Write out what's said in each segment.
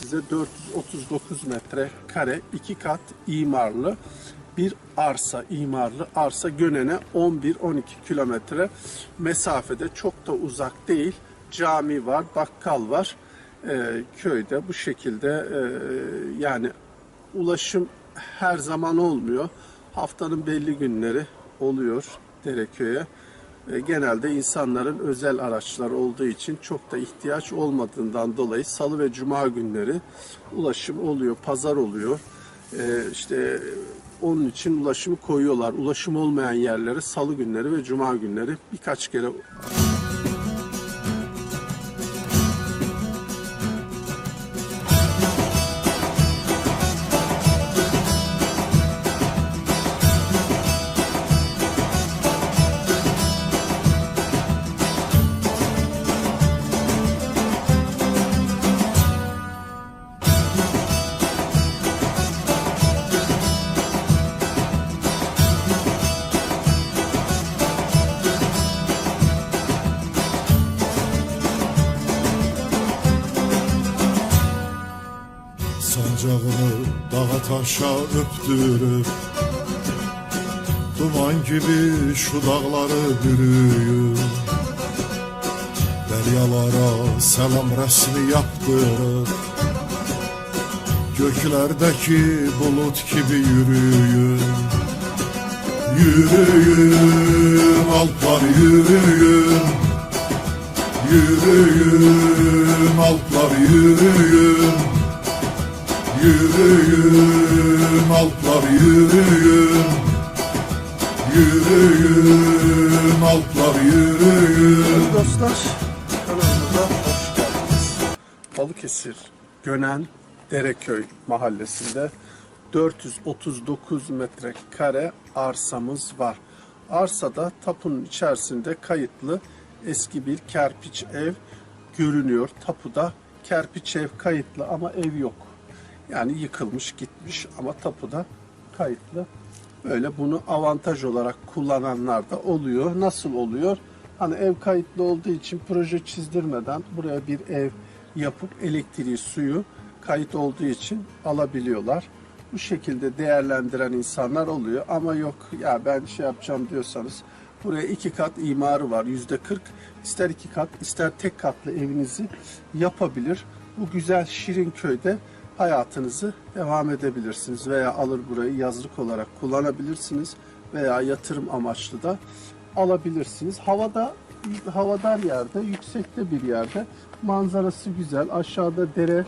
size 439 metre kare iki kat imarlı bir arsa imarlı arsa Gönen'e 11-12 kilometre mesafede çok da uzak değil. Cami var, bakkal var. Ee, köyde bu şekilde e, yani ulaşım her zaman olmuyor. Haftanın belli günleri oluyor Dereköy'e. E, genelde insanların özel araçlar olduğu için çok da ihtiyaç olmadığından dolayı salı ve cuma günleri ulaşım oluyor, pazar oluyor. E, işte onun için ulaşımı koyuyorlar. Ulaşım olmayan yerlere salı günleri ve cuma günleri birkaç kere Sancağını dağa taşa öptürüp Duman gibi şu dağları bürüyüp Deryalara selam resmi yaptırıp Göklerdeki bulut gibi yürüyün Yürüyün alplar yürüyün Yürüyün alplar yürüyün Yürüyün alplar yürüyün Yürüyün alplar yürüyün Dostlar kanalımıza hoş geldiniz. Balıkesir Gönen Dereköy mahallesinde 439 metrekare arsamız var. Arsada tapunun içerisinde kayıtlı eski bir kerpiç ev görünüyor. Tapuda kerpiç ev kayıtlı ama ev yok. Yani yıkılmış gitmiş ama tapuda kayıtlı. Böyle bunu avantaj olarak kullananlar da oluyor. Nasıl oluyor? Hani ev kayıtlı olduğu için proje çizdirmeden buraya bir ev yapıp elektriği, suyu kayıt olduğu için alabiliyorlar. Bu şekilde değerlendiren insanlar oluyor ama yok ya ben şey yapacağım diyorsanız buraya iki kat imarı var yüzde 40 ister iki kat ister tek katlı evinizi yapabilir. Bu güzel şirin köyde hayatınızı devam edebilirsiniz veya alır burayı yazlık olarak kullanabilirsiniz veya yatırım amaçlı da alabilirsiniz. Havada havadar yerde, yüksekte bir yerde manzarası güzel. Aşağıda dere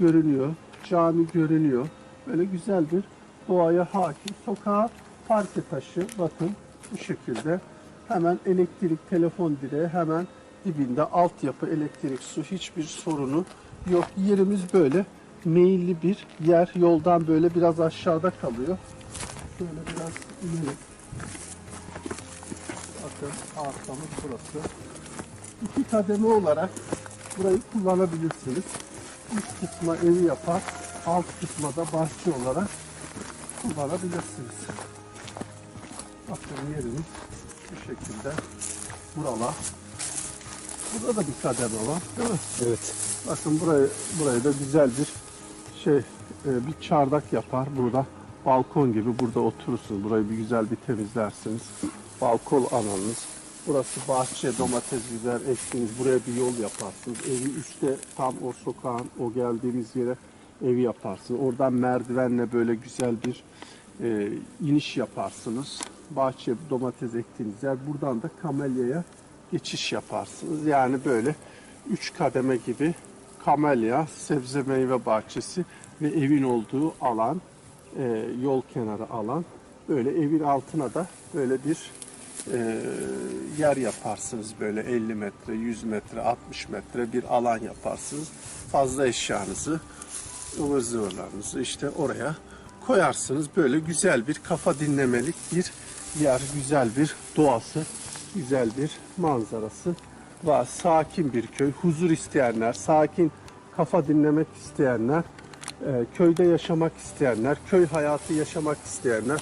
görünüyor, cami görünüyor. Böyle güzel bir doğaya hakim. Sokağa parke taşı bakın bu şekilde. Hemen elektrik, telefon direği hemen dibinde altyapı, elektrik, su hiçbir sorunu yok. Yerimiz böyle meyilli bir yer. Yoldan böyle biraz aşağıda kalıyor. Şöyle biraz inelim. Bakın arsamız burası. İki kademe olarak burayı kullanabilirsiniz. Üst kısma evi yapar, alt kısma da bahçe olarak kullanabilirsiniz. Bakın yerimiz bu şekilde. Buralar. Burada da bir kademe var değil mi? Evet. Bakın burayı, burayı da güzel bir şey, e, bir çardak yapar burada. Balkon gibi burada oturursunuz. Burayı bir güzel bir temizlersiniz. Balkon alanınız. Burası bahçe, domates biber ektiniz. Buraya bir yol yaparsınız. Evi üstte tam o sokağın, o geldiğimiz yere evi yaparsınız. Oradan merdivenle böyle güzel bir e, iniş yaparsınız. Bahçe, domates ektiğiniz yer. Buradan da kamelyaya geçiş yaparsınız. Yani böyle üç kademe gibi kamelya, sebze meyve bahçesi ve evin olduğu alan, e, yol kenarı alan. Böyle evin altına da böyle bir e, yer yaparsınız. Böyle 50 metre, 100 metre, 60 metre bir alan yaparsınız. Fazla eşyanızı, ıvır zıvırlarınızı işte oraya koyarsınız. Böyle güzel bir kafa dinlemelik bir yer, güzel bir doğası, güzel bir manzarası var. Sakin bir köy, huzur isteyenler, sakin kafa dinlemek isteyenler, e, köyde yaşamak isteyenler, köy hayatı yaşamak isteyenler